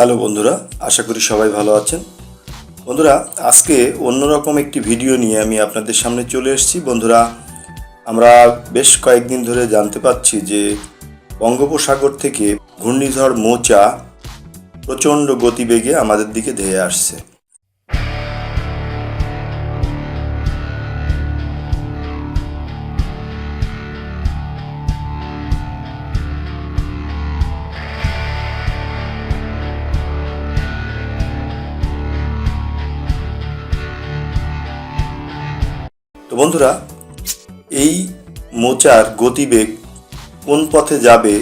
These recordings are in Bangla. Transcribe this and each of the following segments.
হ্যালো বন্ধুরা, আশা করি সবাই ভালো আছেন। বন্ধুরা, আজকে অন্যরকম একটি ভিডিও নিয়ে আমি আপনাদের সামনে চলে এসেছি। বন্ধুরা, আমরা বেশ কয়েকদিন ধরে জানতে পাচ্ছি যে বঙ্গোপসাগর থেকে ঘূর্ণিঝড় মোচা প্রচণ্ড গতিবেগে আমাদের দিকে ধেয়ে আসছে। তো বন্ধুরা, এই মোচার গতিবেগ কোন পথে যাবে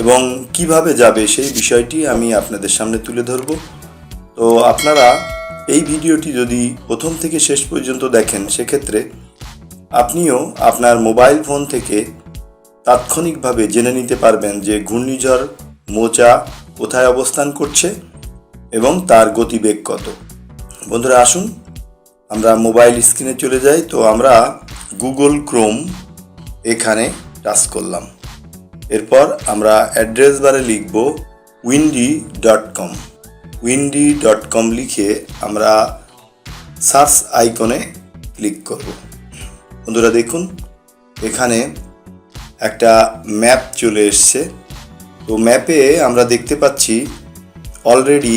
এবং কীভাবে যাবে সেই বিষয়টি আমি আপনাদের সামনে তুলে ধরব। তো আপনারা এই ভিডিওটি যদি প্রথম থেকে শেষ পর্যন্ত দেখেন, সেক্ষেত্রে আপনিও আপনার মোবাইল ফোন থেকে তাৎক্ষণিকভাবে জেনে নিতে পারবেন যে ঘূর্ণিঝড় মোচা কোথায় অবস্থান করছে এবং তার গতিবেগ কত। বন্ধুরা, আসুন আমরা মোবাইল স্ক্রিনে চলে যাই, তো আমরা গুগল ক্রোম এখানে টাচ করলাম। এরপর আমরা অ্যাড্রেস বারে লিখব windy dot com windy dot com লিখে আমরা সার্চ আইকনে ক্লিক করব। বন্ধুরা দেখুন, এখানে একটা ম্যাপ চলে এসছে। তো ম্যাপে আমরা দেখতে পাচ্ছি অলরেডি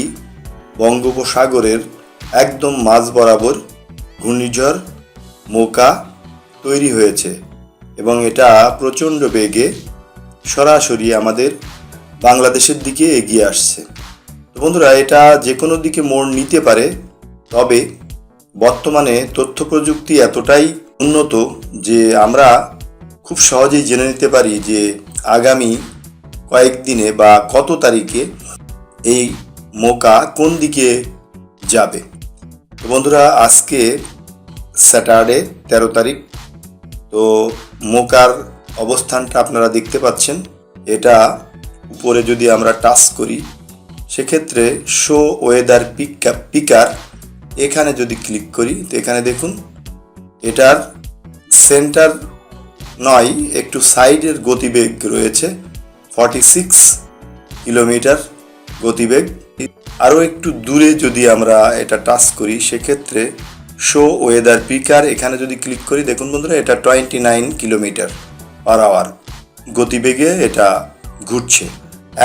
বঙ্গোপসাগরের একদম মাঝ বরাবর ঘূর্ণিঝড়, মোকা তৈরি হয়েছে এবং এটা প্রচণ্ড বেগে সরাসরি আমাদের বাংলাদেশের দিকে এগিয়ে আসছে। তো বন্ধুরা, এটা যে কোনো দিকে মোড় নিতে পারে, তবে বর্তমানে তথ্য প্রযুক্তি এতটাই উন্নত যে আমরা খুব সহজেই জেনে নিতে পারি যে আগামী কয়েকদিনে বা কত তারিখে এই মোকা কোন দিকে যাবে। তো বন্ধুরা, আজকে স্যাটারডে, তেরো তারিখ। তো মোকার অবস্থানটা আপনারা দেখতে পাচ্ছেন। এটা উপরে যদি আমরা টাচ করি, সেক্ষেত্রে শো ওয়েদার পিক পিকার এখানে যদি ক্লিক করি, তো এখানে দেখুন, এটার সেন্টার নয়, একটু সাইডের গতিবেগ রয়েছে ফর্টি সিক্স কিলোমিটার গতিবেগ। আরও একটু দূরে যদি আমরা এটা টাচ করি, সেক্ষেত্রে শো ওয়েদার পিকার এখানে যদি ক্লিক করি, দেখুন বন্ধুরা, এটা twenty nine kilometre per hour গতিবেগে এটা ঘুরছে।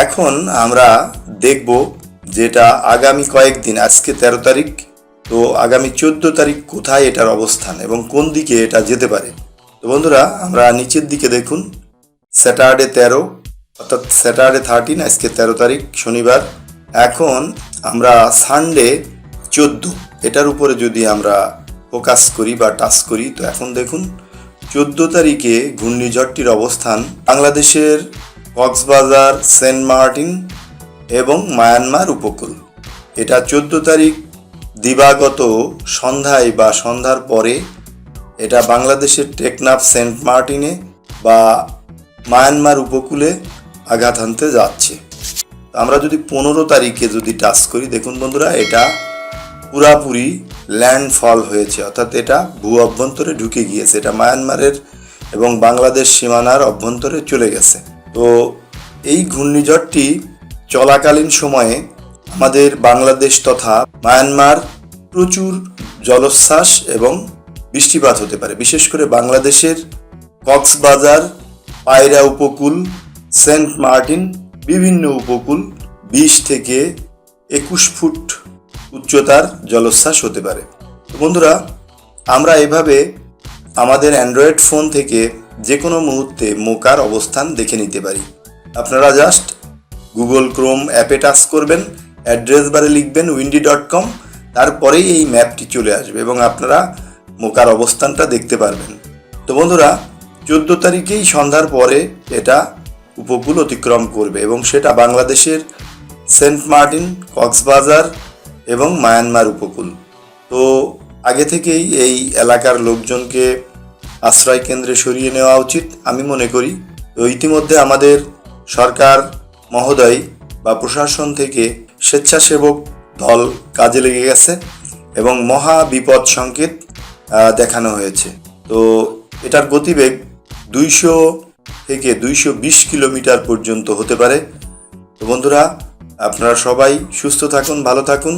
এখন আমরা দেখব যেটা আগামী কয়েকদিন, আজকে তেরো তারিখ, তো আগামী চোদ্দ তারিখ কোথায় এটার অবস্থান এবং কোন দিকে এটা যেতে পারে। তো বন্ধুরা, আমরা নিচের দিকে দেখুন স্যাটারডে তেরো, অর্থাৎ স্যাটারডে থার্টিন আজকে তেরো তারিখ, শনিবার। এখন আমরা সানডে চোদ্দ। এটার উপরে যদি আমরা ফোকাস করি বা টাচ করি, তো এখন দেখুন, চোদ্দ তারিখে ঘূর্ণিঝড়টির অবস্থান বাংলাদেশের কক্সবাজার, সেন্ট মার্টিন এবং মায়ানমার উপকূল। এটা চোদ্দ তারিখ দিবাগত সন্ধ্যায় বা সন্ধ্যার পরে এটা বাংলাদেশের টেকনাফ সেন্ট মার্টিনে বা মায়ানমার উপকূলে আঘাত হানতে যাচ্ছে। আমরা যদি পনেরো তারিখে যদি টাচ করি, দেখুন বন্ধুরা, এটা পুরাপুরি ল্যান্ডফল হয়েছে, অর্থাৎ এটা ভূ অভ্যন্তরে ঢুকে গিয়েছে, এটা মায়ানমারের এবং বাংলাদেশ সীমানার অভ্যন্তরে চলে গেছে। তো এই ঘূর্ণিঝড়টি চলাকালীন সময়ে আমাদের বাংলাদেশ তথা মায়ানমার প্রচুর জলোচ্ছ্বাস এবং বৃষ্টিপাত হতে পারে। বিশেষ করে বাংলাদেশের কক্সবাজার, পায়রা উপকূল, সেন্ট মার্টিন, বিভিন্ন উপকূল বিশ থেকে একুশ ফুট উচ্চতার জলোচ্ছ্বাস হতে পারে। বন্ধুরা, আমরা এভাবে আমাদের অ্যান্ড্রয়েড ফোন থেকে যে কোনো মুহূর্তে মোকার অবস্থান দেখে নিতে পারি। আপনারা জাস্ট গুগল ক্রোম অ্যাপে টাচ করবেন, অ্যাড্রেস বারে লিখবেন উইন্ডি ডট কম তারপরেই এই ম্যাপটি চলে আসবে এবং আপনারা মোকার অবস্থানটা দেখতে পারবেন। তো বন্ধুরা, চোদ্দ তারিখেই সন্ধ্যার পরে এটা উপকূল অতিক্রম করবে এবং সেটা বাংলাদেশের সেন্ট মার্টিন, কক্সবাজার এবং মায়ানমার উপকূল। তো আগে থেকেই এই এলাকার লোকজনকে আশ্রয় কেন্দ্রে সরিয়ে নেওয়া উচিত আমি মনে করি। তো ইতিমধ্যে আমাদের সরকার, মহোদয় বা প্রশাসন থেকে স্বেচ্ছাসেবক দল কাজে লেগে গেছে এবং মহা বিপদ সংকেত দেখানো হয়েছে। তো এটার গতিবেগ দুইশো থেকে দুইশো বিশ কিলোমিটার পর্যন্ত হতে পারে। তো বন্ধুরা আপনারা সবাই সুস্থ থাকুন, ভালো থাকুন।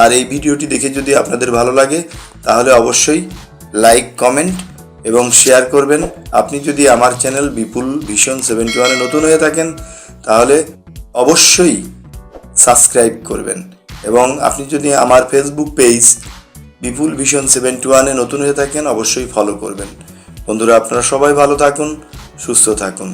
আর এই ভিডিওটি দেখে যদি আপনাদের ভালো লাগে, তাহলে অবশ্যই লাইক, কমেন্ট এবং শেয়ার করবেন। আপনি যদি আমার চ্যানেল বিপুল ভিশন সেভেন্টি ওয়ানে নতুন হয়ে থাকেন, তাহলে অবশ্যই সাবস্ক্রাইব করবেন। এবং আপনি যদি আমার Facebook page Bipul vision seventy ওয়ানে নতুন হয়ে থাকেন, অবশ্যই ফলো করবেন। বন্ধুরা, আপনারা সবাই ভালো থাকুন, সুস্থ থাকুন।